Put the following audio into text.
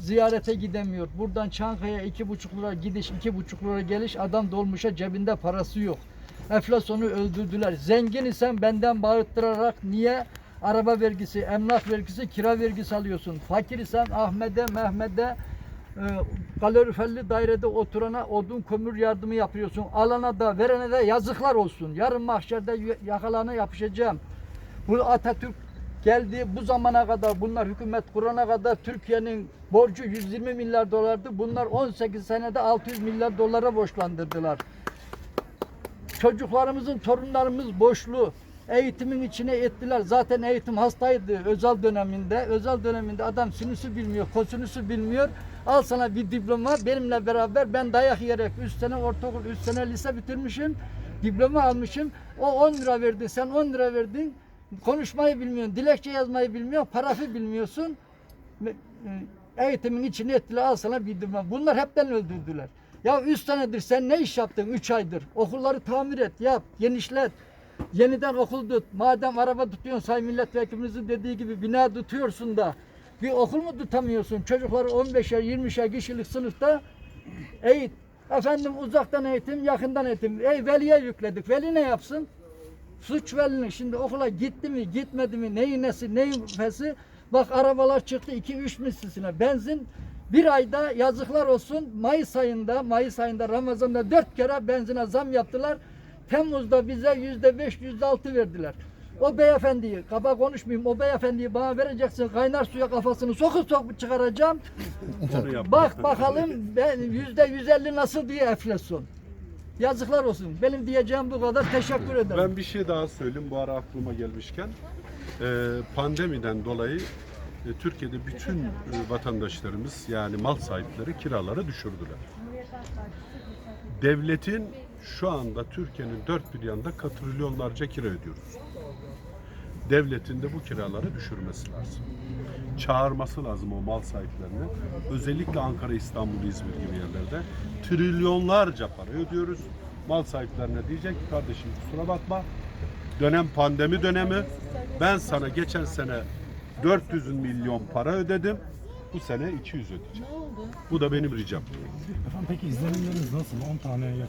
ziyarete gidemiyor. Buradan Çankaya iki buçuk lira gidiş, iki buçuk lira geliş. Adam dolmuşa cebinde parası yok. Enflasyonu öldürdüler. Zengin isen benden bağırttırarak niye araba vergisi, emlak vergisi, kira vergisi alıyorsun? Fakir isen Ahmet'e, Mehmet'e e, kaloriferli dairede oturana odun kömür yardımı yapıyorsun. Alana da verene de yazıklar olsun. Yarın mahşerde yakalana yapışacağım. Bu Atatürk geldi bu zamana kadar bunlar hükümet kurana kadar Türkiye'nin borcu 120 milyar dolardı. Bunlar 18 senede 600 milyar dolara borçlandırdılar. Çocuklarımızın, torunlarımız boşlu. Eğitimin içine ettiler. Zaten eğitim hastaydı özel döneminde. Özel döneminde adam sinüsü bilmiyor, kosinüsü bilmiyor. Al sana bir diploma benimle beraber ben dayak yiyerek 3 sene ortaokul, 3 sene lise bitirmişim. Diploma almışım. O 10 lira verdi, sen 10 lira verdin. Konuşmayı bilmiyorsun, dilekçe yazmayı bilmiyorsun, parafı bilmiyorsun. E, Eğitimin içine ettiler, al sana bir diploma. Bunlar hepten öldürdüler. Ya 3 senedir sen ne iş yaptın 3 aydır? Okulları tamir et, yap, genişlet. Yeniden okul tut. Madem araba tutuyorsun say milletvekilimizin dediği gibi bina tutuyorsun da bir okul mu tutamıyorsun? Çocukları 15'er 20'şer kişilik sınıfta eğit. Efendim uzaktan eğitim, yakından eğitim. Ey veliye yükledik. Veli ne yapsın? Suç velinin şimdi okula gitti mi, gitmedi mi, neyin nesi, neyin fesi? Bak arabalar çıktı 2-3 mislisine. Benzin bir ayda yazıklar olsun Mayıs ayında, Mayıs ayında Ramazan'da dört kere benzine zam yaptılar. Temmuz'da bize yüzde beş, yüzde altı verdiler. O beyefendiyi, kaba konuşmayayım, o beyefendiyi bana vereceksin, kaynar suya kafasını sokup sokup çıkaracağım. Bak bakalım ben yüzde yüz elli nasıl diye enflasyon. Yazıklar olsun. Benim diyeceğim bu kadar. Teşekkür ederim. Ben bir şey daha söyleyeyim bu ara aklıma gelmişken. Ee, pandemiden dolayı e, Türkiye'de bütün e, vatandaşlarımız yani mal sahipleri kiraları düşürdüler. Devletin şu anda Türkiye'nin dört bir yanında katrilyonlarca kira ödüyoruz. Devletin de bu kiraları düşürmesi lazım. Çağırması lazım o mal sahiplerini. Özellikle Ankara, İstanbul, İzmir gibi yerlerde trilyonlarca para ödüyoruz. Mal sahiplerine diyecek ki kardeşim kusura bakma dönem pandemi dönemi ben sana geçen sene 400 milyon para ödedim. Bu sene 200 ödeyeceğim. Bu da benim ricam. Efendim peki izlenimleriniz nasıl? 10 tane yakın